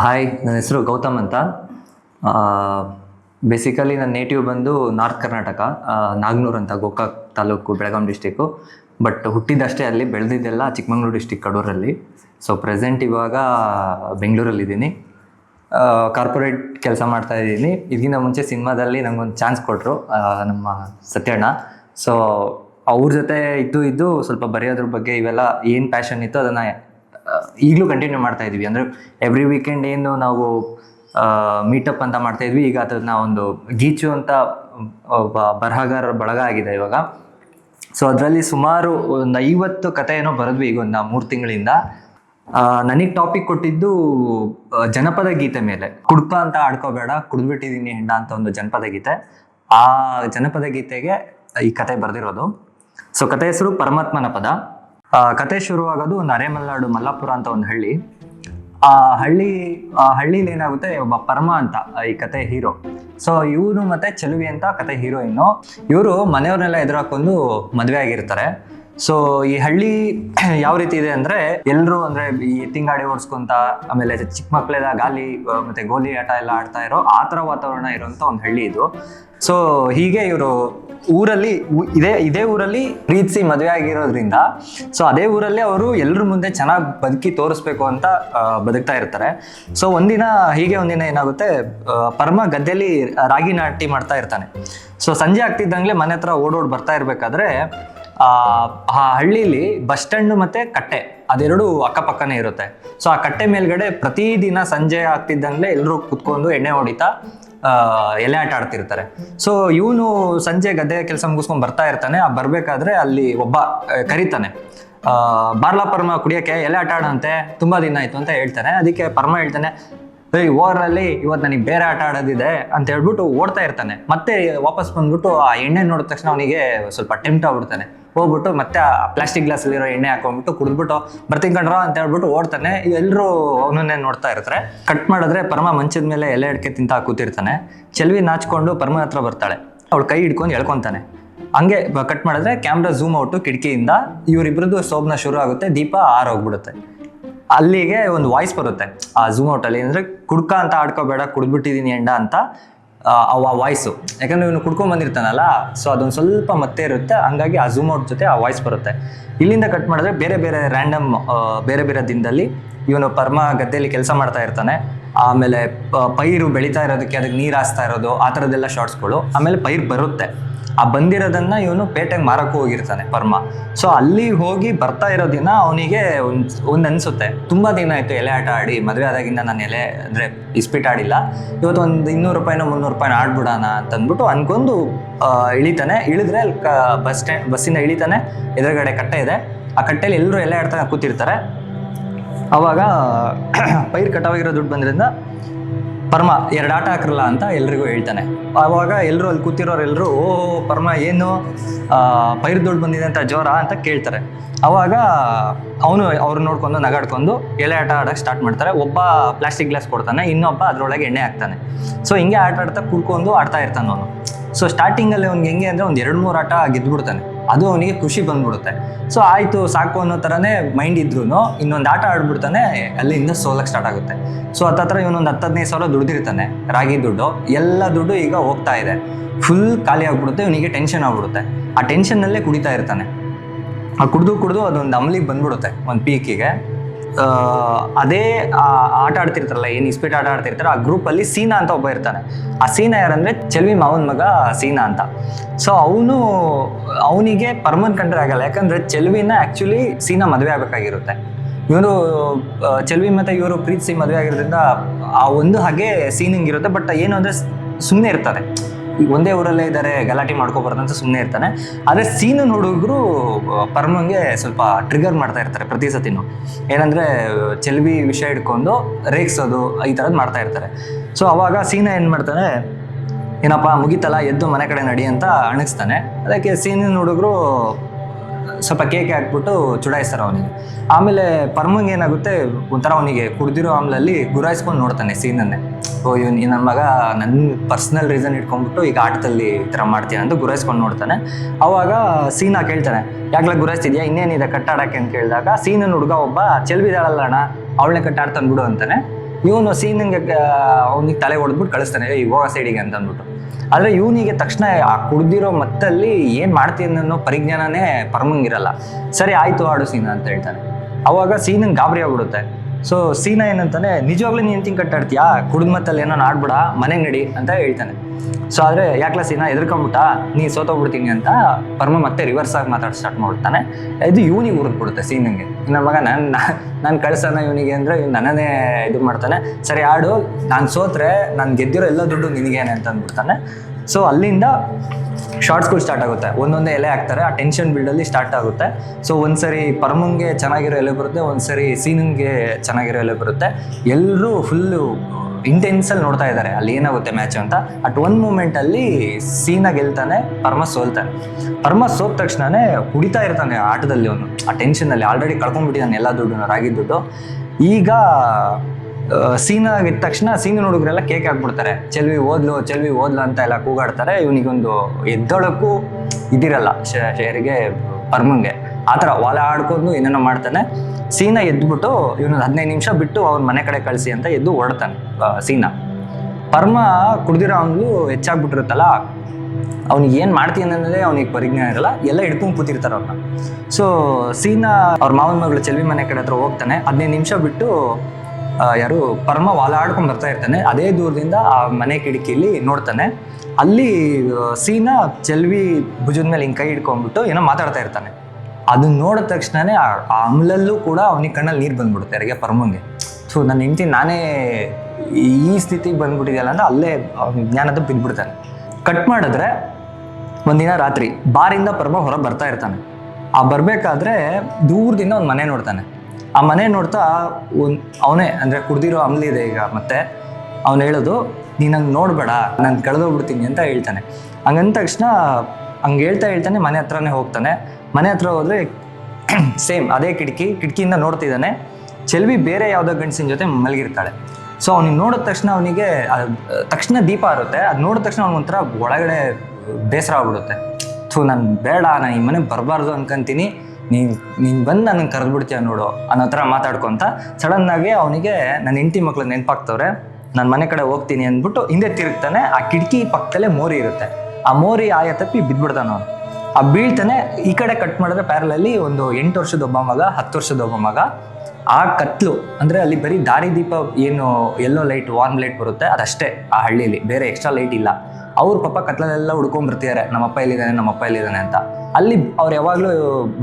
Hi ನನ್ನ ಹೆಸರು ಗೌತಮ್ ಅಂತ. ಬೇಸಿಕಲಿ ನನ್ನ ನೇಟಿವ್ ಬಂದು ನಾರ್ತ್ ಕರ್ನಾಟಕ ನಾಗ್ನೂರ್ ಅಂತ ಗೋಕಾಕ್ ತಾಲೂಕು ಬೆಳಗಾಂ ಡಿಸ್ಟಿಕ್ಕು ಬಟ್ ಹುಟ್ಟಿದ್ದಷ್ಟೇ ಅಲ್ಲಿ, ಬೆಳೆದಿದ್ದೆಲ್ಲ ಚಿಕ್ಕಮಂಗ್ಳೂರು ಡಿಸ್ಟಿಕ್ ಕಡೂರಲ್ಲಿ. ಸೊ ಪ್ರೆಸೆಂಟ್ ಇವಾಗ ಬೆಂಗಳೂರಲ್ಲಿದ್ದೀನಿ ಕಾರ್ಪೊರೇಟ್ ಕೆಲಸ ಮಾಡ್ತಾ ಇದ್ದೀನಿ. ಇದಕ್ಕಿಂತ ಮುಂಚೆ ಸಿನಿಮಾದಲ್ಲಿ ನಂಗೊಂದು ಚಾನ್ಸ್ ಕೊಟ್ಟರು ನಮ್ಮ ಸತ್ಯಣ್ಣ. ಸೊ ಅವ್ರ ಜೊತೆ ಇದ್ದು ಇದ್ದು ಸ್ವಲ್ಪ ಬರೆಯೋದ್ರ ಬಗ್ಗೆ ಇವೆಲ್ಲ ಏನು ಪ್ಯಾಷನ್ ಇತ್ತು ಅದನ್ನು ಈಗಲೂ ಕಂಟಿನ್ಯೂ ಮಾಡ್ತಾ ಇದ್ವಿ. ಅಂದರೆ ಎವ್ರಿ ವೀಕೆಂಡ್ ಏನು ನಾವು ಮೀಟಪ್ ಅಂತ ಮಾಡ್ತಾ ಇದ್ವಿ. ಈಗ ಅದನ್ನ ಒಂದು ಗೀಚು ಅಂತ ಒಬ್ಬ ಬರಹಗಾರರ ಬಳಗ ಆಗಿದೆ ಇವಾಗ. ಸೊ ಅದರಲ್ಲಿ ಸುಮಾರು ಒಂದು ಐವತ್ತು ಏನೋ ಬರೆದ್ವಿ ಈಗ ಒಂದು ಮೂರು ತಿಂಗಳಿಂದ. ನನಗೆ ಟಾಪಿಕ್ ಕೊಟ್ಟಿದ್ದು ಜನಪದ ಗೀತೆ ಮೇಲೆ. ಕುಡ್ಕ ಅಂತ ಆಡ್ಕೋಬೇಡ ಕುಡಿದ್ಬಿಟ್ಟಿದ್ದೀನಿ ಹೆಂಡ ಅಂತ ಒಂದು ಜನಪದ ಗೀತೆ. ಆ ಜನಪದ ಗೀತೆಗೆ ಈ ಕತೆ ಬರೆದಿರೋದು. ಸೊ ಕತೆ ಹೆಸರು ಪರಮಾತ್ಮನ ಪದ. ಆ, ಕತೆ ಶುರುವಾಗೋದು ಒಂದು ಮಲ್ಲಾಪುರ ಅಂತ ಒಂದು ಹಳ್ಳಿ. ಆ ಹಳ್ಳಿ ಆ ಹಳ್ಳಿಲಿ ಏನಾಗುತ್ತೆ ಒಬ್ಬ ಪರಮ ಅಂತ ಈ ಕತೆ ಹೀರೋ. ಸೊ ಇವನು ಮತ್ತೆ ಚೆಲುವಿ ಅಂತ ಕತೆ ಹೀರೋಯಿನ್ನು. ಇವರು ಮನೆಯವ್ರನ್ನೆಲ್ಲ ಎದುರಾಕೊಂಡು ಮದುವೆ ಆಗಿರ್ತಾರೆ. ಸೊ ಈ ಹಳ್ಳಿ ಯಾವ ರೀತಿ ಇದೆ ಅಂದ್ರೆ ಎಲ್ಲರೂ ಅಂದ್ರೆ ಈ ಎತ್ತಿಂಗಾಡಿ ಓಡಿಸ್ಕೊಂತ, ಆಮೇಲೆ ಚಿಕ್ಕ ಮಕ್ಕಳೆಲ್ಲ ಗಾಲಿ ಮತ್ತೆ ಗೋಲಿ ಆಟ ಎಲ್ಲ ಆಡ್ತಾ ಇರೋ ಆ ಥರ ವಾತಾವರಣ ಇರುವಂತ ಒಂದು ಹಳ್ಳಿ ಇದು. ಸೊ ಹೀಗೆ ಇವರು ಊರಲ್ಲಿ ಇದೇ ಇದೇ ಊರಲ್ಲಿ ಪ್ರೀತಿಸಿ ಮದುವೆ ಆಗಿರೋದ್ರಿಂದ ಸೊ ಅದೇ ಊರಲ್ಲಿ ಅವರು ಎಲ್ಲರ ಮುಂದೆ ಚೆನ್ನಾಗಿ ಬದುಕಿ ತೋರಿಸ್ಬೇಕು ಅಂತ ಬದುಕ್ತಾ ಇರ್ತಾರೆ. ಸೊ ಒಂದಿನ, ಹೀಗೆ ಒಂದಿನ ಏನಾಗುತ್ತೆ ಪರಮ ಗದ್ದೆಯಲ್ಲಿ ರಾಗಿ ನಾಟಿ ಮಾಡ್ತಾ ಇರ್ತಾನೆ. ಸೊ ಸಂಜೆ ಆಗ್ತಿದ್ದಂಗೆ ಮನೆ ಹತ್ರ ಓಡೋಡ್ ಬರ್ತಾ ಇರ್ಬೇಕಾದ್ರೆ ಆ ಹಳ್ಳಿಲಿ ಬಸ್ ಸ್ಟ್ಯಾಂಡ್ ಮತ್ತೆ ಕಟ್ಟೆ, ಅದೆರಡು ಅಕ್ಕಪಕ್ಕನೇ ಇರುತ್ತೆ. ಸೊ ಆ ಕಟ್ಟೆ ಮೇಲ್ಗಡೆ ಪ್ರತಿದಿನ ಸಂಜೆ ಆಗ್ತಿದ್ದಂಗೆ ಎಲ್ಲರೂ ಕುತ್ಕೊಂಡು ಎಣ್ಣೆ ಹೊಡಿತಾ ಎಲೆ ಆಟ ಆಡ್ತಿರ್ತಾರೆ. ಸೊ ಇವನು ಸಂಜೆ ಗದ್ದೆ ಕೆಲಸ ಮುಗಿಸ್ಕೊಂಡು ಬರ್ತಾ ಇರ್ತಾನೆ, ಆ ಬರ್ಬೇಕಾದ್ರೆ ಅಲ್ಲಿ ಒಬ್ಬ ಕರಿತಾನೆ. ಬಾರ್ಲಾ ಪರ್ಮ ಕುಡಿಯಕ್ಕೆ ಎಲೆ ಆಟ ಆಡಂತೆ, ತುಂಬಾ ದಿನ ಆಯ್ತು ಅಂತ ಹೇಳ್ತಾನೆ. ಅದಕ್ಕೆ ಪರ್ಮ ಹೇಳ್ತಾನೆ, ಏಯ್ ಓವರಲ್ಲಿ ಇವತ್ತು ನನಗೆ ಬೇರೆ ಆಟ ಆಡೋದಿದೆ ಅಂತ ಹೇಳ್ಬಿಟ್ಟು ಓಡ್ತಾ ಇರ್ತಾನೆ. ಮತ್ತೆ ವಾಪಸ್ ಬಂದ್ಬಿಟ್ಟು ಆ ಎಣ್ಣೆ ನೋಡಿದ ತಕ್ಷಣ ಅವನಿಗೆ ಸ್ವಲ್ಪ ಟೆಂಪ್ಟ್ ಆಗ್ಬಿಡ್ತಾನೆ. ಹೋಗ್ಬಿಟ್ಟು ಮತ್ತೆ ಆ ಪ್ಲಾಸ್ಟಿಕ್ ಗ್ಲಾಸಲ್ಲಿರೋ ಎಣ್ಣೆ ಹಾಕೊಂಡ್ಬಿಟ್ಟು ಕುಡಿದ್ಬಿಟ್ಟು ಬರ್ತೀನಿ ಕಣ್ರೋ ಅಂತ ಹೇಳ್ಬಿಟ್ಟು ಓಡ್ತಾನೆ. ಎಲ್ಲರೂ ಅವನನ್ನೇ ನೋಡ್ತಾ ಇರ್ತಾರೆ. ಕಟ್ ಮಾಡಿದ್ರೆ ಪರಮ ಮಂಚದ ಮೇಲೆ ಎಲೆ ಅಡಿಕೆ ತಿಂತ ಕೂತಿರ್ತಾನೆ. ಚೆಲ್ವಿ ನಾಚ್ಕೊಂಡು ಪರಮ ಹತ್ರ ಬರ್ತಾಳೆ. ಅವಳು ಕೈ ಹಿಡ್ಕೊಂಡು ಎಳ್ಕೊತಾನೆ. ಹಂಗೆ ಕಟ್ ಮಾಡಿದ್ರೆ ಕ್ಯಾಮ್ರಾ ಝೂಮ್ ಔಟು ಕಿಟಕಿಯಿಂದ ಇವರಿಬ್ರದ್ದು ಸೋಬ್ನ ಶುರು ಆಗುತ್ತೆ. ದೀಪ ಆರೋಗ್ಬಿಡುತ್ತೆ ಅಲ್ಲಿಗೆ ಒಂದು ವಾಯ್ಸ್ ಬರುತ್ತೆ. ಆ ಝೂಮ್ ಔಟಲ್ಲಿ ಅಂದರೆ ಕುಡ್ಕ ಅಂತ ಆಡ್ಕೋಬೇಡ ಕುಡ್ಬಿಟ್ಟಿದ್ದೀನಿ ಎಂಡ ಅಂತ. ಆ, ವಾಯ್ಸು ಯಾಕಂದ್ರೆ ಇವನು ಕುಡ್ಕೊಂಡು ಬಂದಿರ್ತಾನಲ್ಲ ಸೊ ಅದೊಂದು ಸ್ವಲ್ಪ ಮತ್ತೆ ಇರುತ್ತೆ. ಹಂಗಾಗಿ ಆ ಝೂಮ್ ಔಟ್ ಜೊತೆ ಆ ವಾಯ್ಸ್ ಬರುತ್ತೆ. ಇಲ್ಲಿಂದ ಕಟ್ ಮಾಡಿದ್ರೆ ಬೇರೆ ಬೇರೆ ರ್ಯಾಂಡಮ್ ಬೇರೆ ಬೇರೆ ದಿನದಲ್ಲಿ ಇವನು ಪರ್ಮ ಗದ್ದೆಯಲ್ಲಿ ಕೆಲಸ ಮಾಡ್ತಾ ಇರ್ತಾನೆ. ಆಮೇಲೆ ಪೈರು ಬೆಳೀತಾ ಇರೋದಕ್ಕೆ ಅದಕ್ಕೆ ನೀರು ಹಾಸ್ತಾ ಇರೋದು ಆ ಥರದ್ದೆಲ್ಲ ಶಾರ್ಟ್ಸ್ಗಳು ಆಮೇಲೆ ಪೈರು ಬರುತ್ತೆ. ಆ ಬಂದಿರೋದನ್ನ ಇವನು ಪೇಟೆಗೆ ಮಾರಕ್ಕೂ ಹೋಗಿರ್ತಾನೆ, ಪರ್ಮ. ಸೊ ಅಲ್ಲಿ ಹೋಗಿ ಬರ್ತಾ ಇರೋ ದಿನ ಅವನಿಗೆ ಒಂದ್ ಅನ್ಸುತ್ತೆ. ತುಂಬಾ ದಿನ ಆಯ್ತು ಎಲೆ ಆಟ ಆಡಿ, ಮದುವೆ ಆದಾಗಿಂದ ನಾನು ಎಲೆ ಅಂದ್ರೆ ಇಸ್ಪಿಟ್ ಆಡಿಲ್ಲ. ಇವತ್ತು ಒಂದು ಇನ್ನೂರು ರೂಪಾಯಿನ ಮುನ್ನೂರು ರೂಪಾಯಿನ ಆಡ್ಬಿಡೋಣ ಅಂತ ಅಂದ್ಬಿಟ್ಟು ಅನ್ಕೊಂಡು ಇಳಿತಾನೆ. ಇಳಿದ್ರೆ ಅಲ್ಲಿ ಬಸ್ ಸ್ಟ್ಯಾಂಡ್ ಬಸ್ಸಿಂದ ಇಳಿತಾನೆ. ಎದುರುಗಡೆ ಕಟ್ಟೆ ಇದೆ. ಆ ಕಟ್ಟೆಯಲ್ಲಿ ಎಲ್ಲರೂ ಎಲೆ ಆಡ್ತಾ ಕೂತಿರ್ತಾರೆ. ಅವಾಗ ಪೈರ್ ಕಟಾವಾಗಿರೋ ದುಡ್ಡು ಬಂದ್ರಿಂದ ಪರ್ಮ, ಎರಡು ಆಟ ಹಾಕ್ರಲ್ಲ ಅಂತ ಎಲ್ರಿಗೂ ಹೇಳ್ತಾನೆ. ಆವಾಗ ಎಲ್ಲರೂ ಅಲ್ಲಿ ಕೂತಿರೋರೆಲ್ಲರೂ ಓ, ಪರ್ಮ, ಏನು ಪೈರ್ ದುಡ್ಡು ಬಂದಿದೆ ಅಂತ ಜೋರ ಅಂತ ಕೇಳ್ತಾರೆ. ಅವಾಗ ಅವನು ಅವ್ರು ನೋಡ್ಕೊಂಡು ನಗಾಡ್ಕೊಂಡು ಎಲೆ ಆಟ ಆಡೋಕೆ ಸ್ಟಾರ್ಟ್ ಮಾಡ್ತಾರೆ. ಒಬ್ಬ ಪ್ಲಾಸ್ಟಿಕ್ ಗ್ಲಾಸ್ ಕೊಡ್ತಾನೆ, ಇನ್ನೊಬ್ಬ ಅದರೊಳಗೆ ಎಣ್ಣೆ ಹಾಕ್ತಾನೆ. ಸೊ ಹಿಂಗೆ ಆಟ ಆಡ್ತಾ ಕುಡ್ಕೊಂಡು ಆಡ್ತಾ ಇರ್ತಾನೆ ಅವನು. ಸೊ ಸ್ಟಾರ್ಟಿಂಗಲ್ಲಿ ಅವ್ನಿಗೆ ಹೆಂಗೆ ಅಂದರೆ ಒಂದು ಎರಡು ಮೂರು ಆಟ ಗೆದ್ಬಿಡ್ತಾನೆ. ಅದು ಅವನಿಗೆ ಖುಷಿ ಬಂದ್ಬಿಡುತ್ತೆ. ಸೊ ಆಯಿತು, ಸಾಕು ಅನ್ನೋ ಥರನೇ ಮೈಂಡ್ ಇದ್ರೂ ಇನ್ನೊಂದು ಆಟ ಆಡ್ಬಿಡ್ತಾನೆ, ಅಲ್ಲಿಂದ ಸೋಲಕ್ಕೆ ಸ್ಟಾರ್ಟ್ ಆಗುತ್ತೆ. ಸೊ ಹತ್ತತ್ರ ಇವನೊಂದು ಹತ್ತು ಹದಿನೈದು ಸಾವಿರ ದುಡ್ದಿರ್ತಾನೆ, ರಾಗಿ ದುಡ್ಡು. ಎಲ್ಲ ದುಡ್ಡು ಈಗ ಹೋಗ್ತಾ ಇದೆ. ಫುಲ್ ಖಾಲಿ ಆಗ್ಬಿಡುತ್ತೆ, ಇವನಿಗೆ ಟೆನ್ಷನ್ ಆಗ್ಬಿಡುತ್ತೆ. ಆ ಟೆನ್ಷನ್ನಲ್ಲೇ ಕುಡಿತಾ ಇರ್ತಾನೆ. ಆ ಕುಡಿದು ಕುಡಿದು ಅದೊಂದು ಅಮಲಿಗೆ ಬಂದ್ಬಿಡುತ್ತೆ, ಒಂದು ಪೀಕಿಗೆ ಅದೇ ಆಟ ಆಡ್ತಿರ್ತಾರಲ್ಲ, ಏನು ಇಸ್ಪೀಟ್ ಆಟ ಆಡ್ತಿರ್ತಾರೆ ಆ ಗ್ರೂಪಲ್ಲಿ ಸೀನಾ ಅಂತ ಒಬ್ಬ ಇರ್ತಾನೆ. ಆ ಸೀನಾ ಯಾರಂದ್ರೆ ಚೆಲ್ವಿ ಮಾವನ ಮಗ ಸೀನಾ ಅಂತ. ಸೊ ಅವನು, ಅವನಿಗೆ ಪರ್ಮನೆಂಟ್ ಕಂಟ್ರಿ ಆಗಲ್ಲ. ಯಾಕಂದ್ರೆ ಚೆಲ್ವಿನ ಆ್ಯಕ್ಚುಲಿ ಸೀನಾ ಮದುವೆ ಆಗಬೇಕಾಗಿರುತ್ತೆ. ಇವರು ಚೆಲ್ವಿ ಮತ್ತೆ ಇವರು ಪ್ರೀತಿಸಿ ಮದುವೆ ಆಗಿರೋದ್ರಿಂದ ಆ ಒಂದು ಹಾಗೆ ಸೀನಿಂಗ್ ಇರುತ್ತೆ. ಬಟ್ ಏನು ಅಂದರೆ ಸುಮ್ಮನೆ ಇರ್ತಾರೆ. ಒಂದೇ ಊರಲ್ಲೇ ಇದ್ದಾರೆ, ಗಲಾಟೆ ಮಾಡ್ಕೋಬಾರ್ದು ಅಂತ ಸುಮ್ಮನೆ ಇರ್ತಾನೆ. ಆದರೆ ಸೀನು ಹುಡುಗರು ಪರ್ಮಂಗೆ ಸ್ವಲ್ಪ ಟ್ರಿಗರ್ ಮಾಡ್ತಾ ಇರ್ತಾರೆ ಪ್ರತಿ ಸತಿನೂ. ಏನಂದರೆ, ಚೆಲ್ವಿ ವಿಷಯ ಇಟ್ಕೊಂಡು ರೇಗ್ಸೋದು, ಈ ಥರದ್ದು ಮಾಡ್ತಾ ಇರ್ತಾರೆ. ಸೊ ಅವಾಗ ಸೀನ ಏನು ಮಾಡ್ತಾನೆ, ಏನಪ್ಪ ಮುಗಿತಲ್ಲ, ಎದ್ದು ಮನೆ ಕಡೆ ನಡಿ ಅಂತ ಅಣಗಿಸ್ತಾನೆ. ಅದಕ್ಕೆ ಸೀನಿನ ಹುಡುಗರು ಸ್ವಲ್ಪ ಕೇಕೆ ಹಾಕ್ಬಿಟ್ಟು ಚುಡಾಯಿಸ್ತಾರೆ ಅವನಿಗೆ. ಆಮೇಲೆ ಪರ್ಮಂಗೆ ಏನಾಗುತ್ತೆ ಒಂಥರ ಅವನಿಗೆ ಕುಡಿದಿರೋ ಆಮ್ಲಲ್ಲಿ ಗುರಾಯಿಸ್ಕೊಂಡು ನೋಡ್ತಾನೆ ಸೀನನ್ನೇ. ಓ ಇವನ್ ನನ್ನ ಮಗ ನನ್ನ ಪರ್ಸ್ನಲ್ ರೀಸನ್ ಇಟ್ಕೊಂಡ್ಬಿಟ್ಟು ಈಗ ಆಟದಲ್ಲಿ ಈ ಥರ ಮಾಡ್ತೀನಿ ಅಂತ ಗುರಾಯಿಸ್ಕೊಂಡು ನೋಡ್ತಾನೆ. ಅವಾಗ ಸೀನಾ ಕೇಳ್ತಾನೆ ಯಾಕಲ ಗುರಾಯಿಸ್ತಿದ್ಯಾ? ಇನ್ನೇನಿದೆ ಕಟ್ಟಾಡಕ್ಕೆ? ಅಂತ ಕೇಳಿದಾಗ ಸೀನನ್ ಹುಡುಗ ಒಬ್ಬ ಚೆಲ್ವಿದಾಳಲ್ಲ ಅಣ್ಣ ಅವಳನ್ನೇ ಕಟ್ಟಾಡ್ತಾನೆ ಬಿಡು ಅಂತಾನೆ. ಇವನು ಸೀನಂಗೆ ಅವನಿಗೆ ತಲೆ ಹೊಡೆದ್ಬಿಟ್ಟು ಕಳಿಸ್ತಾನೆ "ಏಯ್, ಹೋಗ ಸೈಡಿಗೆ ಅಂತ ಅಂದ್ಬಿಟ್ಟು. ಆದರೆ ಇವನಿಗೆ ತಕ್ಷಣ ಆ ಕುಡ್ದಿರೋ ಮತ್ತಲ್ಲಿ ಏನು ಮಾಡ್ತೀನಿ ಅನ್ನೋ ಪರಿಜ್ಞಾನನೇ ಪರಮಂಗಿರಲ್ಲ ಸರಿ, ಆಯಿತು, ಆಡು ಸೀನ ಅಂತ ಹೇಳ್ತಾನೆ. ಅವಾಗ ಸೀನಂಗೆ ಗಾಬರಿ ಆಗ್ಬಿಡುತ್ತೆ. ಸೊ ಸೀನಾ ಏನಂತಾನೆ, ನಿಜವಾಗ್ಲೂ ನೀನು ತಿಂಗ್ ಕಟ್ಟಾಡ್ತೀಯಾ? ಕುಡಿದ ಮತ್ತಲ್ಲಿ ಏನೋ ಆಡ್ಬಿಡ, ಮನೆಗೆ ನಡಿ ಅಂತ ಹೇಳ್ತಾನೆ. ಸೊ ಆದರೆ ಯಾಕಲ ಸೀನಾ ಎದ್ಕೊಂಬಿಟ್ಟ ನೀ ಸೋತೋಗ್ಬಿಡ್ತೀನಿ ಅಂತ ಪರ್ಮ ಮತ್ತೆ ರಿವರ್ಸ್ ಆಗಿ ಮಾತಾಡ್ ಸ್ಟಾರ್ಟ್ ಮಾಡ್ತಾನೆ ಇದು ಇವನಿಗೆ ಉರಿದ್ಬಿಡುತ್ತೆ ಸೀನಂಗೆ. ನನ್ನ ಮಗ ನಾನು ನಾನು ಕಳ್ಸೋಣ ಇವನಿಗೆ ಅಂದರೆ ಇವ್ನು ನನ್ನೇ ಇದು ಮಾಡ್ತಾನೆ. ಸರಿ, ಆಡು, ನಾನು ಸೋತ್ರೆ, ನಾನು ಗೆದ್ದಿರೋ ಎಲ್ಲ ದುಡ್ಡು ನಿನಗೇನೆ ಅಂತ ಅಂದ್ಬಿಡ್ತಾನೆ. ಸೊ ಅಲ್ಲಿಂದ ಶಾರ್ಟ್ಸ್ಗಳು ಸ್ಟಾರ್ಟ್ ಆಗುತ್ತೆ. ಒಂದೊಂದೇ ಎಲೆ ಹಾಕ್ತಾರೆ, ಆ ಟೆನ್ಷನ್ ಬಿಲ್ಡಲ್ಲಿ ಸ್ಟಾರ್ಟ್ ಆಗುತ್ತೆ. ಸೊ ಒಂದ್ಸರಿ ಪರ್ಮಂಗೆ ಚೆನ್ನಾಗಿರೋ ಎಲೆ ಬರುತ್ತೆ, ಒಂದ್ಸರಿ ಸೀನಂಗೆ ಚೆನ್ನಾಗಿರೋ ಎಲೆ ಬರುತ್ತೆ. ಎಲ್ಲರೂ ಫುಲ್ಲು ಇಂಟೆನ್ಸಲ್ಲಿ ನೋಡ್ತಾ ಇದ್ದಾರೆ, ಅಲ್ಲಿ ಏನಾಗುತ್ತೆ ಮ್ಯಾಚ್ ಅಂತ. ಅಟ್ ಒನ್ ಮೂಮೆಂಟಲ್ಲಿ ಸೀನ ಗೆಲ್ತಾನೆ, ಪರ್ಮ ಸೋಲ್ತಾನೆ. ಪರ್ಮ ಸೋತ ತಕ್ಷಣನೇ ಕುಡಿತಾ ಇರ್ತಾನೆ ಆಟದಲ್ಲಿ ಅವನು. ಆ ಟೆನ್ಷನಲ್ಲಿ ಆಲ್ರೆಡಿ ಕಳ್ಕೊಂಡ್ಬಿಟ್ಟಿದ್ದಾನೆ, ಎಲ್ಲ ದುಡ್ಡು ರಾಗಿ ದುಡ್ಡು. ಈಗ ಸೀನಾ ಆಗಿದ ತಕ್ಷಣ ಸೀನಿನ ಹುಡುಗರೆಲ್ಲ ಕೇಕ್ ಹಾಕ್ಬಿಡ್ತಾರೆ. ಚೆಲ್ವಿ ಓದ್ಲು ಚೆಲ್ವಿ ಓದ್ಲು ಅಂತ ಎಲ್ಲ ಕೂಗಾಡ್ತಾರೆ. ಇವನಿಗೊಂದು ಎದ್ದೊಳಕ್ಕೂ ಇದಿರಲ್ಲ ಶೇರಿಗೆ ಪರ್ಮಂಗೆ. ಆ ಥರ ಹೊಲ ಆಡ್ಕೊಂಡು ಏನೇನೋ ಮಾಡ್ತಾನೆ. ಸೀನಾ ಎದ್ಬಿಟ್ಟು ಇವನು ಹದಿನೈದು ನಿಮಿಷ ಬಿಟ್ಟು ಅವ್ನ ಮನೆ ಕಡೆ ಕಳಿಸಿ ಅಂತ ಎದ್ದು ಹೊಡ್ತಾನೆ ಸೀನ ಸೀನಾ. ಪರ್ಮ ಕುಡ್ದಿರೋ ಅವನು ಹೆಚ್ಚಾಗ್ಬಿಟ್ಟಿರುತ್ತಲ್ಲ, ಅವ್ನಿಗೆ ಏನು ಮಾಡ್ತೀನಿ ಅನ್ನೋದೇ ಅವ್ನಿಗೆ ಪರಿಜ್ಞಾನ ಇರಲ್ಲ, ಎಲ್ಲ ಹಿಡ್ಕೊಂಡು ಕೂತಿರ್ತಾರೆ ಅವ್ರನ್ನ ಸೊ ಸೀನಾ ಅವ್ರ ಮಾವನ ಮಗಳು ಚೆಲ್ವಿ ಮನೆ ಕಡೆ ಹತ್ರ ಹೋಗ್ತಾನೆ. ಹದಿನೈದು ನಿಮಿಷ ಬಿಟ್ಟು ಯಾರು ಪರಮ ವಾಲಾಡ್ಕೊಂಡು ಬರ್ತಾ ಇರ್ತಾನೆ. ಅದೇ ದೂರದಿಂದ ಆ ಮನೆ ಕಿಟಕಿಯಲ್ಲಿ ನೋಡ್ತಾನೆ. ಅಲ್ಲಿ ಸೀನ ಚೆಲ್ವಿ ಭುಜದ ಮೇಲೆ ಹಿಂಗೆ ಕೈ ಹಿಡ್ಕೊಂಡ್ಬಿಟ್ಟು ಏನೋ ಮಾತಾಡ್ತಾ ಇರ್ತಾನೆ. ಅದನ್ನ ನೋಡಿದ ತಕ್ಷಣನೇ ಆ ಅಮ್ಲಲ್ಲೂ ಕೂಡ ಅವನಿಗೆ ಕಣ್ಣಲ್ಲಿ ನೀರು ಬಂದ್ಬಿಡುತ್ತೆ ಯಾರಿಗೆ ಪರಮಂಗೆ. ಸೊ ನನ್ನ ಹೆಂಡತಿ ನಾನೇ ಈ ಸ್ಥಿತಿಗೆ ಬಂದ್ಬಿಟ್ಟಿದೆಯಲ್ಲ ಅಂದ್ರೆ ಅಲ್ಲೇ ಅವ್ನ ಜ್ಞಾನದ ಬಿದ್ದ್ಬಿಡ್ತಾನೆ ಕಟ್ ಮಾಡಿದ್ರೆ ಒಂದಿನ ರಾತ್ರಿ, ಬಾರಿಂದ ಪರಮ ಹೊರಗೆ ಬರ್ತಾ ಇರ್ತಾನೆ. ಆ ಬರಬೇಕಾದ್ರೆ ದೂರದಿಂದ ಒಂದು ಮನೆ ನೋಡ್ತಾನೆ. ಆ ಮನೆ ನೋಡ್ತಾ ಒಂದು ಅವನೇ, ಅಂದರೆ ಕುಡ್ದಿರೋ ಅಮ್ಲಿ ಇದೆ ಈಗ ಮತ್ತೆ, ಅವನು ಹೇಳೋದು, ನೀನು ನಂಗೆ ನೋಡಬೇಡ, ನಾನು ಕಳೆದೋಗ್ಬಿಡ್ತೀನಿ ಅಂತ ಹೇಳ್ತಾನೆ. ಹಂಗಂದ ತಕ್ಷಣ ಹಂಗೆ ಹೇಳ್ತಾ ಹೇಳ್ತಾನೆ ಮನೆ ಹತ್ರನೇ ಹೋಗ್ತಾನೆ. ಮನೆ ಹತ್ರ ಹೋದ್ರೆ ಸೇಮ್ ಅದೇ ಕಿಟಕಿ, ಕಿಟಕಿಯಿಂದ ನೋಡ್ತಿದ್ದಾನೆ. ಚೆಲ್ವಿ ಬೇರೆ ಯಾವುದೋ ಗಂಡಸಿನ ಜೊತೆ ಮಲಗಿರ್ತಾಳೆ. ಸೊ ಅವ್ನಿಗೆ ನೋಡಿದ ತಕ್ಷಣ ಅವನಿಗೆ ತಕ್ಷಣ ದೀಪ ಇರುತ್ತೆ ಅದು ನೋಡಿದ ತಕ್ಷಣ ಅವ್ನಿಗೊಂಥರ ಒಳಗಡೆ ಬೇಸರ ಆಗ್ಬಿಡುತ್ತೆ. ಥೂ, ನಾನು ಬೇಡ, ನಾನು ಈ ಮನೆ ಬರಬಾರ್ದು ಅನ್ಕೊಂತೀನಿ. ನೀನು ನೀನು ಬಂದು ನನಗೆ ಕರೆದ್ಬಿಡ್ತೀಯ ನೋಡು ಅನ್ನೋ ಥರ ಮಾತಾಡ್ಕೊಂತ ಸಡನ್ನಾಗಿ ಅವನಿಗೆ ನನ್ನ ಹೆಂಡತಿ ಮಕ್ಳು ನೆನಪಾಗ್ತವ್ರೆ, ನಾನು ಮನೆ ಕಡೆ ಹೋಗ್ತೀನಿ ಅಂದ್ಬಿಟ್ಟು ಹಿಂದೆ ತಿರುಗ್ತಾನೆ ಆ ಕಿಟಕಿ ಪಕ್ಕದಲ್ಲೇ ಮೋರಿ ಇರುತ್ತೆ. ಆ ಮೋರಿ ಆಯ ತಪ್ಪಿ ಬಿದ್ಬಿಡ್ತಾನೆ ಅವನು. ಆ ಬೀಳ್ತಾನೆ ಈ ಕಡೆ ಕಟ್ ಮಾಡಿದ್ರೆ ಪ್ಯಾರಲಲ್ಲಿ ಒಂದು ಎಂಟು ವರ್ಷದ ಒಬ್ಬ ಮಗ, ಹತ್ತು ವರ್ಷದ ಒಬ್ಬ ಮಗ ಆ ಕತ್ಲು, ಅಂದ್ರೆ ಅಲ್ಲಿ ಬರೀ ದಾರಿ ದೀಪ ಏನು ಎಲ್ಲೋ ಲೈಟ್ ವಾರ್ಮ್ ಲೈಟ್ ಬರುತ್ತೆ, ಅದಷ್ಟೇ ಆ ಹಳ್ಳಿಯಲ್ಲಿ ಬೇರೆ ಎಕ್ಸ್ಟ್ರಾ ಲೈಟ್ ಇಲ್ಲ. ಅವ್ರ ಪಾಪ ಕತ್ಲಲ್ಲೆಲ್ಲ ಹುಡ್ಕೊಂಡ್ಬರ್ತಿದ್ದಾರೆ ನಮ್ಮಪ್ಪ ಎಲ್ಲಿದ್ದಾನೆ ನಮ್ಮಪ್ಪ ಎಲ್ಲಿದ್ದಾನೆ ಅಂತ. ಅಲ್ಲಿ ಅವ್ರು ಯಾವಾಗಲೂ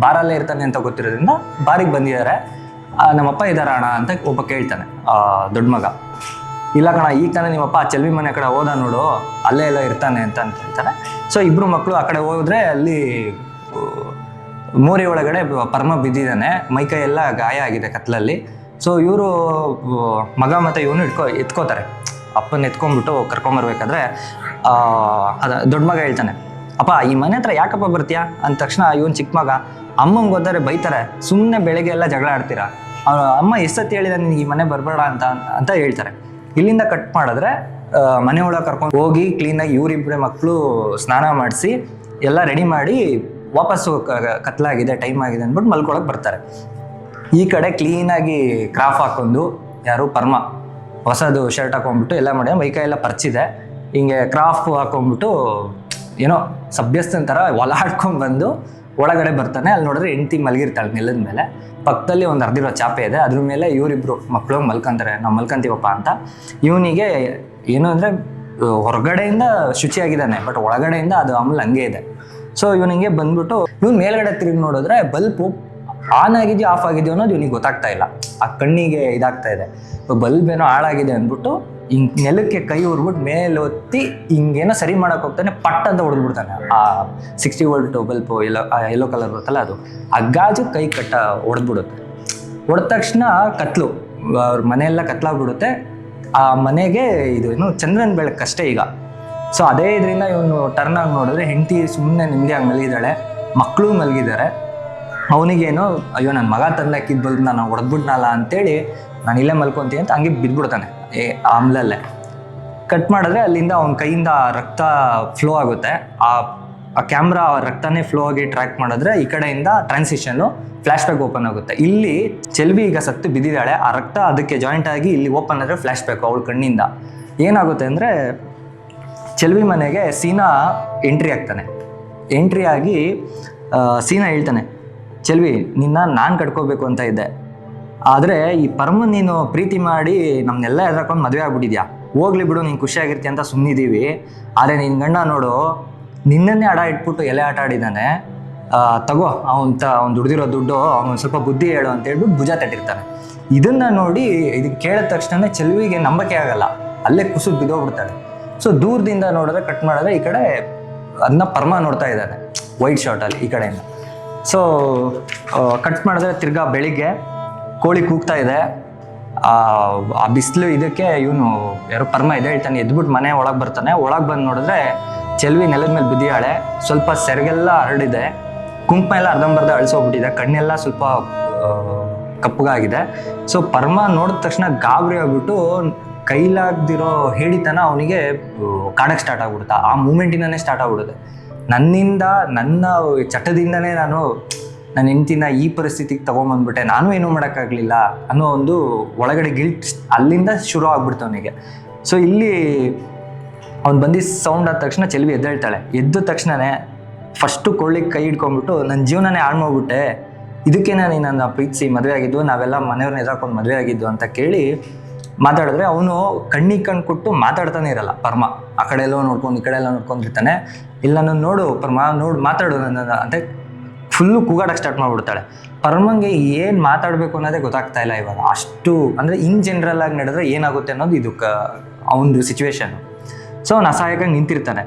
ಬಾರಲ್ಲೇ ಇರ್ತಾನೆ ಅಂತ ಗೊತ್ತಿರೋದ್ರಿಂದ ಬಾರಿಗೆ ಬಂದಿದ್ದಾರೆ. ನಮ್ಮಪ್ಪ ಇದ್ದಾರ ಅಣ್ಣ? ಅಂತ ಒಬ್ಬ ಕೇಳ್ತಾನೆ ದೊಡ್ಡ ಮಗ. ಇಲ್ಲ ಕಣ, ಈಗ ತಾನೇ ನಿಮ್ಮಪ್ಪ ಆ ಚೆಲ್ವಿ ಮನೆ ಕಡೆ ಹೋದ ನೋಡು, ಅಲ್ಲೇ ಎಲ್ಲ ಇರ್ತಾನೆ ಅಂತ ಅಂತ ಹೇಳ್ತಾರೆ ಸೊ ಇಬ್ರು ಮಕ್ಕಳು ಆ ಕಡೆ ಹೋದ್ರೆ ಅಲ್ಲಿ ಮೋರಿ ಒಳಗಡೆ ಪರ್ಮ ಬಿದ್ದಿದ್ದಾನೆ ಮೈಕೈ ಎಲ್ಲ ಗಾಯ ಆಗಿದೆ ಕತ್ಲಲ್ಲಿ. ಸೊ ಇವರು ಮಗ ಮತ್ತು ಇವನು ಇಟ್ಕೊ, ಎತ್ಕೋತಾರೆ. ಅಪ್ಪನ ಎತ್ಕೊಂಡ್ಬಿಟ್ಟು ಕರ್ಕೊಂಬರ್ಬೇಕಾದ್ರೆ ಅದ ದೊಡ್ಡ ಮಗ ಹೇಳ್ತಾನೆ, ಅಪ್ಪ, ಈ ಮನೆ ಹತ್ರ ಯಾಕಪ್ಪ ಬರ್ತೀಯಾ? ಅಂದ ತಕ್ಷಣ ಇವನು ಚಿಕ್ಕ ಮಗ, ಅಮ್ಮಂಗೆ ಗೊತ್ತಾರೆ ಬೈತಾರೆ ಸುಮ್ಮನೆ ಬೆಳಗ್ಗೆ ಎಲ್ಲ ಜಗಳ ಆಡ್ತೀರಾ? ಅಮ್ಮ ಎಷ್ಟೊತ್ತು ಹೇಳಿದ ನಿನಗೆ ಈ ಮನೆ ಬರಬೇಡ ಅಂತ ಅಂತ ಹೇಳ್ತಾರೆ. ಇಲ್ಲಿಂದ ಕಟ್ ಮಾಡಿದ್ರೆ ಮನೆ ಒಳಗೆ ಕರ್ಕೊಂಡು ಹೋಗಿ ಕ್ಲೀನಾಗಿ ಇವರಿಬ್ಬರೇ ಮಕ್ಕಳು ಸ್ನಾನ ಮಾಡಿಸಿ, ಎಲ್ಲ ರೆಡಿ ಮಾಡಿ ವಾಪಸ್ಸು ಕತ್ಲಾಗಿದೆ ಟೈಮ್ ಆಗಿದೆ ಅಂದ್ಬಿಟ್ಟು ಮಲ್ಕೊಳಕ್ಕೆ ಬರ್ತಾರೆ. ಈ ಕಡೆ ಕ್ಲೀನಾಗಿ ಕ್ರಾಫ್ ಹಾಕೊಂಡು ಯಾರು ಪರ್ಮ ಹೊಸದು ಶರ್ಟ್ ಹಾಕೊಂಡ್ಬಿಟ್ಟು ಎಲ್ಲ ಮಾಡಿ ಮೈಕೈ ಎಲ್ಲ ಪರ್ಚಿದೆ. ಹಿಂಗೆ ಕ್ರಾಫ್ ಹಾಕೊಂಡ್ಬಿಟ್ಟು, ಏನೋ ಸಭ್ಯಸ್ಥನ ಥರ ಹೊಲಾಡ್ಕೊಂಡು ಬಂದು ಒಳಗಡೆ ಬರ್ತಾನೆ. ಅಲ್ಲಿ ನೋಡಿದ್ರೆ ಹೆಂಡ್ತಿ ಮಲಗಿರ್ತಾಳೆ ನೆಲದ ಮೇಲೆ. ಪಕ್ಕದಲ್ಲಿ ಒಂದು ಅರ್ಧಿರೋ ಚಾಪೆ ಇದೆ. ಅದ್ರ ಮೇಲೆ ಇವರಿಬ್ರು ಮಕ್ಕಳು ಮಲ್ಕೊಂತಾರೆ. ನಾವು ಮಲ್ಕೊಂತೀವಪ್ಪ ಅಂತ. ಇವನಿಗೆ ಏನು ಅಂದರೆ, ಹೊರಗಡೆಯಿಂದ ಶುಚಿಯಾಗಿದ್ದಾನೆ ಬಟ್ ಒಳಗಡೆಯಿಂದ ಅದು ಆಮೇಲೆ ಹಂಗೆ ಇದೆ. ಸೊ ಇವನಿಗೆ ಬಂದ್ಬಿಟ್ಟು ಇವ್ನು ಮೇಲ್ಗಡೆ ತಿರುಗಿ ನೋಡಿದ್ರೆ ಬಲ್ಪು ಆನ್ ಆಗಿದೆಯೋ ಆಫ್ ಆಗಿದೆಯೋ ಅನ್ನೋದು ಇವನಿಗೆ ಗೊತ್ತಾಗ್ತಾ ಇಲ್ಲ. ಆ ಕಣ್ಣಿಗೆ ಇದಾಗ್ತಾ ಇದೆ. ಬಲ್ಬ್ ಏನೋ ಹಾಳಾಗಿದೆ ಅಂದ್ಬಿಟ್ಟು ಹಿಂಗ್ ನೆಲಕ್ಕೆ ಕೈ ಉರ್ಬಿಟ್ಟು ಮೇಲೆ ಒತ್ತಿ ಹಿಂಗೇನೋ ಸರಿ ಮಾಡಕ್ ಹೋಗ್ತಾನೆ ಪಟ್ ಅಂತ ಹೊಡೆದ್ಬಿಡ್ತಾನೆ. ಆ sixty volt bulb yellow yellow colour ಬರುತ್ತಲ್ಲ ಅದು ಅಗ್ಗಾಜು ಗಾಜು ಕೈ ಕಟ್ಟ ಹೊಡೆದ್ಬಿಡುತ್ತೆ. ಹೊಡೆದ ತಕ್ಷಣ ಕತ್ಲು, ಅವ್ರ ಮನೆಯೆಲ್ಲ ಕತ್ಲಾಗ್ಬಿಡುತ್ತೆ. ಆ ಮನೆಗೆ ಇದು ಏನು, ಚಂದ್ರನ ಬೆಳಕಷ್ಟೇ ಈಗ. ಸೊ ಅದೇ ಇದರಿಂದ ಇವನು ಟರ್ನ್ ಆಗಿ ನೋಡಿದ್ರೆ ಹೆಂಡತಿ ಸುಮ್ಮನೆ ಆಗಿ ಮಲಗಿದ್ದಾಳೆ. ಮಕ್ಕಳು ಮಲಗಿದ್ದಾರೆ. ಅವನಿಗೇನು, ಅಯ್ಯೋ ನನ್ನ ಮಗ ತಂದಾಕಿದ್ ಬಂದು ನಾನು ಹೊಡೆದ್ಬಿಟ್ನಲ್ಲ ಅಂತೇಳಿ ನಾನು ಇಲ್ಲೇ ಮಲ್ಕೊತೀನಿ ಅಂತ ಹಂಗೆ ಬಿದ್ಬಿಡ್ತಾನೆ, ಏ ಆಮ್ಲಲ್ಲೇ ಕಟ್ ಮಾಡಿದ್ರೆ ಅಲ್ಲಿಂದ ಅವನ ಕೈಯಿಂದ ರಕ್ತ ಫ್ಲೋ ಆಗುತ್ತೆ. ಆ ಆ ಕ್ಯಾಮ್ರಾ ರಕ್ತನೇ ಫ್ಲೋ ಆಗಿ ಟ್ರ್ಯಾಕ್ ಮಾಡಿದ್ರೆ ಈ ಕಡೆಯಿಂದ ಟ್ರಾನ್ಸಿಷನ್ನು ಫ್ಲ್ಯಾಶ್ ಬ್ಯಾಕ್ ಓಪನ್ ಆಗುತ್ತೆ. ಇಲ್ಲಿ ಚೆಲ್ವಿ ಈಗ ಸತ್ತು ಬಿದ್ದಿದ್ದಾಳೆ. ಆ ರಕ್ತ ಅದಕ್ಕೆ ಜಾಯಿಂಟ್ ಆಗಿ ಇಲ್ಲಿ ಓಪನ್ ಆದರೆ ಫ್ಲ್ಯಾಶ್ ಬ್ಯಾಕ್ ಅವಳ ಕಣ್ಣಿಂದ. ಏನಾಗುತ್ತೆ ಅಂದರೆ ಚೆಲ್ವಿ ಮನೆಗೆ ಸೀನಾ ಎಂಟ್ರಿ ಆಗ್ತಾನೆ. ಎಂಟ್ರಿ ಆಗಿ ಸೀನಾ ಹೇಳ್ತಾನೆ, ಚೆಲ್ವಿ, ನಿನ್ನ ನಾನು ಕಟ್ಕೋಬೇಕು ಅಂತ ಇದ್ದೆ. ಆದರೆ ಈ ಪರಮ ನೀನು ಪ್ರೀತಿ ಮಾಡಿ ನಮ್ಮನ್ನೆಲ್ಲ ಎದ್ರಕೊಂಡು ಮದುವೆ ಆಗ್ಬಿಟ್ಟಿದ್ಯಾ? ಹೋಗ್ಲಿ ಬಿಡು, ನೀನು ಖುಷಿಯಾಗಿರ್ತೀಯ ಅಂತ ಸುಮ್ಮನಿದ್ದೀವಿ ಆದರೆ ನಿನ್ನ ಗಂಡ ನೋಡು, ನಿನ್ನನ್ನೇ ಅಡ ಇಟ್ಬಿಟ್ಟು ಎಲೆ ಆಟ ಆಡಿದ್ದಾನೆ. ತಗೋ, ಅವನ್ ತ, ಅವ್ನು ದುಡ್ದಿರೋ ದುಡ್ಡು, ಅವ್ನು ಸ್ವಲ್ಪ ಬುದ್ಧಿ ಹೇಳು ಅಂತ ಹೇಳ್ಬಿಟ್ಟು ಭುಜ ತಟ್ಟಿರ್ತಾನೆ. ಇದನ್ನ ನೋಡಿ ಇದಕ್ಕೆ ಕೇಳಿದ ತಕ್ಷಣನೇ ಚೆಲುವಿಗೆ ನಂಬಕೆ ಆಗಲ್ಲ. ಅಲ್ಲೇ ಕುಸು ಬಿದ್ದೋಗ್ಬಿಡ್ತಾಳೆ. ಸೊ ದೂರದಿಂದ ನೋಡಿದ್ರೆ ಕಟ್ ಮಾಡಿದ್ರೆ ಈ ಕಡೆ ಅದನ್ನ ಪರ್ಮ ನೋಡ್ತಾ ಇದ್ದಾನೆ ವೈಟ್ ಶಾರ್ಟಲ್ಲಿ ಈ ಕಡೆಯಿಂದ. ಸೊ ಕಟ್ ಮಾಡಿದ್ರೆ ತಿರ್ಗಾ ಬೆಳಿಗ್ಗೆ ಕೋಳಿ ಕೂಗ್ತಾ ಇದೆ. ಆ, ಬಿಸಿಲು ಇದಕ್ಕೆ ಇವನು ಯಾರೋ ಪರ್ಮ ಇದೆ ಹೇಳ್ತಾನೆ ಎದ್ಬಿಟ್ಟು ಮನೆ ಒಳಗೆ ಬರ್ತಾನೆ. ಒಳಗೆ ಬಂದು ನೋಡಿದ್ರೆ ಚೆಲ್ವಿ ನೆಲದ ಮೇಲೆ ಬಿದ್ದಿಯಾಳೆ ಸ್ವಲ್ಪ ಸೆರಗೆಲ್ಲ ಹರಡಿದೆ. ಕುಂಕುಮ ಎಲ್ಲ ಅರ್ಧಂಬರ್ಧ ಅಳಿಸೋಗ್ಬಿಟ್ಟಿದೆ. ಕಣ್ಣೆಲ್ಲ ಸ್ವಲ್ಪ ಕಪ್ಪಗಾಗಿದೆ. ಸೊ ಪರ್ಮ ನೋಡಿದ ತಕ್ಷಣ ಗಾಬರಿ ಆಗ್ಬಿಟ್ಟು ಕೈಲಾಗ್ದಿರೋ ಹೇಳಿತನ ಅವನಿಗೆ ಕಾಣಕ್ಕೆ ಸ್ಟಾರ್ಟ್ ಆಗ್ಬಿಡುತ್ತೆ. ಆ ಮೂಮೆಂಟಿಂದನೇ ಸ್ಟಾರ್ಟ್ ಆಗ್ಬಿಡುತ್ತೆ. ನನ್ನಿಂದ, ನನ್ನ ಚಟದಿಂದನೇ ನಾನು, ನನ್ನ ಹೆಂಡ್ತಿನ ಈ ಪರಿಸ್ಥಿತಿಗೆ ತೊಗೊಂಬಂದ್ಬಿಟ್ಟೆ, ನಾನು ಏನೂ ಮಾಡೋಕ್ಕಾಗಲಿಲ್ಲ ಅನ್ನೋ ಒಂದು ಒಳಗಡೆ ಗಿಲ್ಟ್ ಅಲ್ಲಿಂದ ಶುರು ಆಗ್ಬಿಡ್ತು ಅವನಿಗೆ. ಸೊ ಇಲ್ಲಿ ಅವ್ನು ಬಂದು ಸೌಂಡ್ ಆದ ತಕ್ಷಣ ಚೆಲ್ವಿ ಎದ್ದೇಳ್ತಾಳೆ. ಎದ್ದ ತಕ್ಷಣನೇ ಫಸ್ಟು ಕೊಳ್ಳಿಗೆ ಕೈ ಹಿಡ್ಕೊಂಡ್ಬಿಟ್ಟು ನನ್ನ ಜೀವನನೇ ಹಾಳು ಮಾಡ್ಬಿಟ್ಟೆ. ಇದಕ್ಕೆ ನಾನು ನನ್ನ ಪ್ರೀತಿಸಿ ಮದುವೆ ಆಗಿದ್ದು, ನಾವೆಲ್ಲ ಮನೆಯವ್ರನ್ನ ಎದಾಕೊಂಡು ಮದುವೆ ಆಗಿದ್ದು ಅಂತ ಕೇಳಿ ಮಾತಾಡಿದ್ರೆ ಅವನು ಕಣ್ಣಿಗೆ ಕಣ್ಣು ಕೊಟ್ಟು ಮಾತಾಡ್ತಾನೆ ಇರಲ್ಲ ಪರ್ಮ. ಆ ಕಡೆ ಎಲ್ಲೋ ನೋಡ್ಕೊಂಡು ಈ ಕಡೆ ಎಲ್ಲ ನೋಡ್ಕೊಂಡಿರ್ತಾನೆ ಇಲ್ಲ ನಾನು ನೋಡು ಪರ್ಮ, ನೋಡು, ಮಾತಾಡು ನನ್ನ ಅಂತ ಫುಲ್ಲು ಕೂಗಾಡಕ್ಕೆ ಸ್ಟಾರ್ಟ್ ಮಾಡಿಬಿಡ್ತಾಳೆ. ಪರ್ಮಂಗೆ ಏನು ಮಾತಾಡಬೇಕು ಅನ್ನೋದೇ ಗೊತ್ತಾಗ್ತಾ ಇಲ್ಲ ಇವಾಗ. ಅಷ್ಟು, ಅಂದರೆ ಇನ್ ಜನರಲ್ ಆಗಿ ನಡೆದ್ರೆ ಏನಾಗುತ್ತೆ ಅನ್ನೋದು ಇದು ಕ ಅವನದು ಸಿಚುವೇಶನ್ ಸೊ ಅವ್ನು ಅಸಹಾಯಕ್ಕಾಗಿ ನಿಂತಿರ್ತಾನೆ.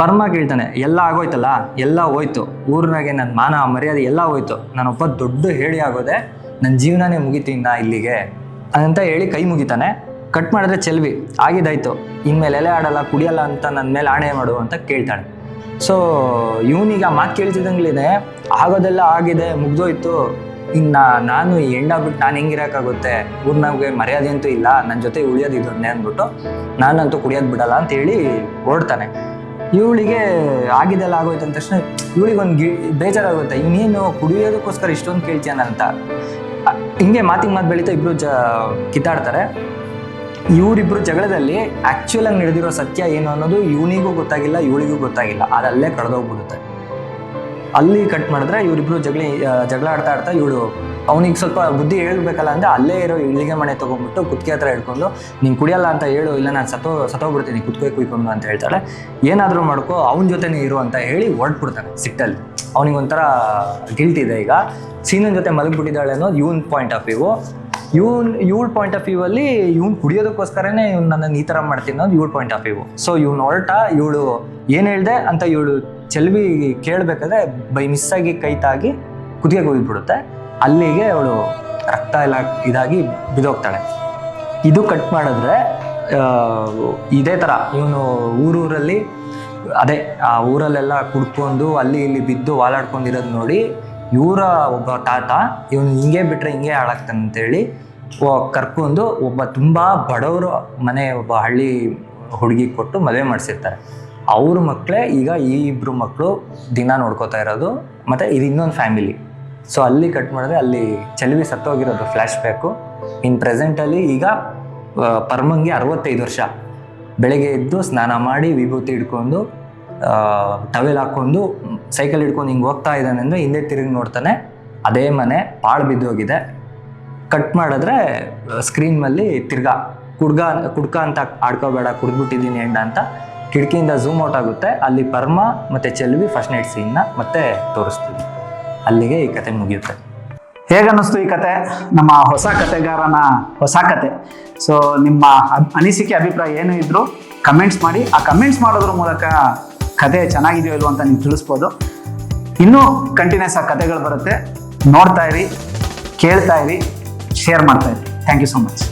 ಪರ್ಮ ಕೇಳ್ತಾನೆ, ಎಲ್ಲ ಆಗೋಯ್ತಲ್ಲ? ಎಲ್ಲ ಹೋಯ್ತು. ಊರಿನಾಗೆ ನನ್ನ ಮಾನ, ಮರ್ಯಾದೆ ಎಲ್ಲ ಹೋಯ್ತು. ನಾನೊಬ್ಬ ದೊಡ್ಡ ಹೇಳಿ ಆಗೋದೆ ನನ್ನ ಜೀವನನೇ ಮುಗಿತೀನಿ ನಾ ಇಲ್ಲಿಗೆ. ಅಂತ ಹೇಳಿ ಕೈ ಮುಗಿತಾನೆ. ಕಟ್ ಮಾಡಿದ್ರೆ ಚೆಲ್ವಿ. ಆಗಿದ್ದಾಯ್ತು. ಇನ್ಮೇಲೆ ಎಲೆ ಆಡಲ್ಲ ಕುಡಿಯಲ್ಲ ಅಂತ ನನ್ನ ಮೇಲೆ ಆಣೆ ಮಾಡು ಅಂತ ಕೇಳ್ತಾಳೆ. ಸೊ ಇವನಿಗೆ ಆ ಮಾತು ಕೇಳ್ತಿದ್ದಂಗ್ಲಿದೆ. ಆಗೋದೆಲ್ಲ ಆಗಿದೆ ಮುಗ್ದೋಯ್ತು. ಇನ್ನು ನಾನು ಹೆಣ್ಣಾಗ್ಬಿಟ್ಟು ನಾನು ಹೆಂಗಿರೋಕ್ಕಾಗುತ್ತೆ ಊರ್ನಾಗೆ ಮರ್ಯಾದೆ ಅಂತೂ ಇಲ್ಲ. ನನ್ನ ಜೊತೆ ಉಳಿಯೋದು ಅಂದ್ಬಿಟ್ಟು ನಾನಂತೂ ಕುಡಿಯೋದು ಬಿಡಲ್ಲ ಅಂತ ಹೇಳಿ ಓಡ್ತಾನೆ. ಇವಳಿಗೆ ಆಗಿದೆಲ್ಲ ಆಗೋಯ್ತು ಅಂದ ತಕ್ಷಣ ಇವಳಿಗೆ ಒಂದು ಗಿ ಬೇಜಾರಾಗುತ್ತೆ. ಇನ್ನೇನು ಕುಡಿಯೋದಕ್ಕೋಸ್ಕರ ಇಷ್ಟೊಂದು ಕೇಳ್ತೀಯನ ಅಂತ ಅ, ಹಿಂಗೆ ಮಾತಿಗೆ ಮಾತು ಬೆಳೀತಾ ಇಬ್ರು ಜ, ಕಿತ್ತಾಡ್ತಾರೆ. ಇವರಿಬ್ರು ಜಗಳದಲ್ಲಿ ಆಕ್ಚುಲ್ ಆಗಿ ನಡೆದಿರೋ ಸತ್ಯ ಏನು ಅನ್ನೋದು ಇವನಿಗೂ ಗೊತ್ತಾಗಿಲ್ಲ, ಇವಳಿಗೂ ಗೊತ್ತಾಗಿಲ್ಲ. ಅದಲ್ಲೇ ಕಳೆದೋಗ್ಬಿಡುತ್ತೆ. ಅಲ್ಲಿ ಕಟ್ ಮಾಡಿದ್ರೆ ಇವರಿಬ್ರು ಜಗಳ ಜಗಳ ಆಡ್ತಾ ಆಡ್ತಾ ಇವಳು ಅವನಿಗೆ ಸ್ವಲ್ಪ ಬುದ್ಧಿ ಹೇಳ್ಬೇಕಲ್ಲ ಅಂದರೆ ಅಲ್ಲೇ ಇರೋ ಇಳಿಗೆ ಮನೆ ತೊಗೊಂಡ್ಬಿಟ್ಟು ಕುತ್ತಿಗೆ ಹತ್ರ ಹಿಡ್ಕೊಂಡು, ನೀನು ಕುಡಿಯಲ್ಲ ಅಂತ ಹೇಳು, ಇಲ್ಲ ನಾನು ಸತೋ ಸತ್ತೋಗ್ಬಿಡ್ತೀನಿ ಕುತ್ತಿಗೆ ಕುಯ್ಕೊಂಡು ಅಂತ ಹೇಳ್ತಾಳೆ. ಏನಾದರೂ ಮಾಡ್ಕೋ, ಅವನ ಜೊತೆನೇ ಇರು ಅಂತ ಹೇಳಿ ಹೊರಟ್ಬಿಡ್ತಾನೆ ಸಿಟ್ಟಲ್ಲಿ. ಅವನಿಗೆ ಒಂಥರ ಗಿಲ್ಟ್ ಇದೆ ಈಗ. ಸೀನನ್ ಜೊತೆ ಮಲಗಿಬಿಟ್ಟಿದ್ದಾಳೆ ಅನ್ನೋದು ಇವನ್ ಪಾಯಿಂಟ್ ಆಫ್ ವ್ಯೂ ಇವನ್, ಇವಳ ಪಾಯಿಂಟ್ ಆಫ್ ವ್ಯೂ ಅಲ್ಲಿ ಇವ್ನು ಕುಡಿಯೋದಕ್ಕೋಸ್ಕರನೇ ಇವ್ನು ನನ್ನನ್ನು ಈ ಥರ ಮಾಡ್ತೀನಿ ಅನ್ನೋದು ಇವಳ ಪಾಯಿಂಟ್ ಆಫ್ ವ್ಯೂ ಸೊ ಇವ್ನು ಹೊರಟ, ಇವಳು ಏನು ಹೇಳಿದೆ ಅಂತ ಇವಳು ಚೆಲ್ವಿ ಕೇಳಬೇಕಾದ್ರೆ ಬೈ ಮಿಸ್ಸಾಗಿ ಕೈ ತಾಗಿ ಕುದಿಗೆ ಹೋಗಿಬಿಡುತ್ತೆ. ಅಲ್ಲಿಗೆ ಅವಳು ರಕ್ತ ಎಲ್ಲ ಇದಾಗಿ ಬಿದೋಗ್ತಾಳೆ. ಇದು ಕಟ್ ಮಾಡಿದ್ರೆ ಇದೇ ಥರ ಇವನು ಊರೂರಲ್ಲಿ ಅದೇ, ಆ ಊರಲ್ಲೆಲ್ಲ ಕುಡ್ಕೊಂಡು ಅಲ್ಲಿ ಇಲ್ಲಿ ಬಿದ್ದು ವಾಲಾಡ್ಕೊಂಡಿರೋದು ನೋಡಿ ಇವರ ಒಬ್ಬ ತಾತ, ಇವನು ಹಿಂಗೆ ಬಿಟ್ಟರೆ ಹಿಂಗೆ ಹಾಳಾಗ್ತಾನೆ ಅಂತೇಳಿ ಕರ್ಕೊಂಡು ಒಬ್ಬ ತುಂಬ ಬಡವರು ಮನೆ, ಒಬ್ಬ ಹಳ್ಳಿ ಹುಡುಗಿ ಕೊಟ್ಟು ಮದುವೆ ಮಾಡಿಸಿರ್ತಾರೆ. ಅವ್ರ ಮಕ್ಕಳೇ ಈಗ ಈ ಇಬ್ಬರು ಮಕ್ಕಳು ದಿನ ನೋಡ್ಕೋತಾ ಇರೋದು, ಮತ್ತು ಇದು ಇನ್ನೊಂದು ಫ್ಯಾಮಿಲಿ ಸೊ ಅಲ್ಲಿ ಕಟ್ ಮಾಡಿದ್ರೆ ಅಲ್ಲಿ ಚೆಲುವಿ ಸತ್ತೋಗಿರೋದು ಫ್ಲ್ಯಾಶ್ ಬ್ಯಾಕು ಇನ್ ಪ್ರೆಸೆಂಟಲ್ಲಿ ಈಗ ಪರ್ಮಂಗೆ ಅರವತ್ತೈದು ವರ್ಷ. ಬೆಳಗ್ಗೆ ಎದ್ದು ಸ್ನಾನ ಮಾಡಿ ವಿಭೂತಿ ಹಿಡ್ಕೊಂಡು ಟವೆಲ್ ಹಾಕ್ಕೊಂಡು ಸೈಕಲ್ ಹಿಡ್ಕೊಂಡು ಹಿಂಗೆ ಹೋಗ್ತಾ ಇದ್ದಾನೆ ಅಂದರೆ ಹಿಂದೆ ತಿರುಗಿ ನೋಡ್ತಾನೆ. ಅದೇ ಮನೆ, ಪಾಳು ಬಿದ್ದೋಗಿದೆ ಕಟ್ ಮಾಡಿದ್ರೆ ಸ್ಕ್ರೀನ್ ತಿರ್ಗಾ. ಕುಡ್ಗ, ಕುಡ್ಕ ಅಂತ ಆಡ್ಕೋಬೇಡ, ಕುಡ್ದ್ಬಿಟ್ಟಿದ್ದೀನಿ ಎಂಡ ಅಂತ ಕಿಟಕಿಯಿಂದ ಝೂಮ್ ಔಟ್ ಆಗುತ್ತೆ. ಅಲ್ಲಿ ಪರ್ಮ ಮತ್ತು ಚೆಲ್ವಿ ಫಸ್ಟ್ ನೈಟ್ ಸೀನ್ನ ಮತ್ತೆ ತೋರಿಸ್ತೀವಿ. ಅಲ್ಲಿಗೆ ಈ ಕತೆ ಮುಗಿಯುತ್ತೆ. ಹೇಗನ್ನಿಸ್ತು ಈ ಕತೆ? ನಮ್ಮ ಹೊಸ ಕತೆಗಾರನ ಹೊಸ ಕತೆ. ಸೊ ನಿಮ್ಮ ಅನಿಸಿಕೆ, ಅಭಿಪ್ರಾಯ ಏನು ಇದ್ರು ಕಮೆಂಟ್ಸ್ ಮಾಡಿ. ಆ ಕಮೆಂಟ್ಸ್ ಮಾಡೋದ್ರ ಮೂಲಕ ಕತೆ ಚೆನ್ನಾಗಿದೆಯೋ ಇಲ್ವೋ ಅಂತ ನೀವು ತಿಳಿಸ್ಬೋದು. ಇನ್ನೂ ಕಂಟಿನ್ಯೂಸ್ ಆ ಕತೆಗಳು ಬರುತ್ತೆ. ನೋಡ್ತಾ ಇರಿ, ಕೇಳ್ತಾ ಇರಿ ಶೇರ್ ಮಾಡ್ತಾ ಇರಿ. Thank you so much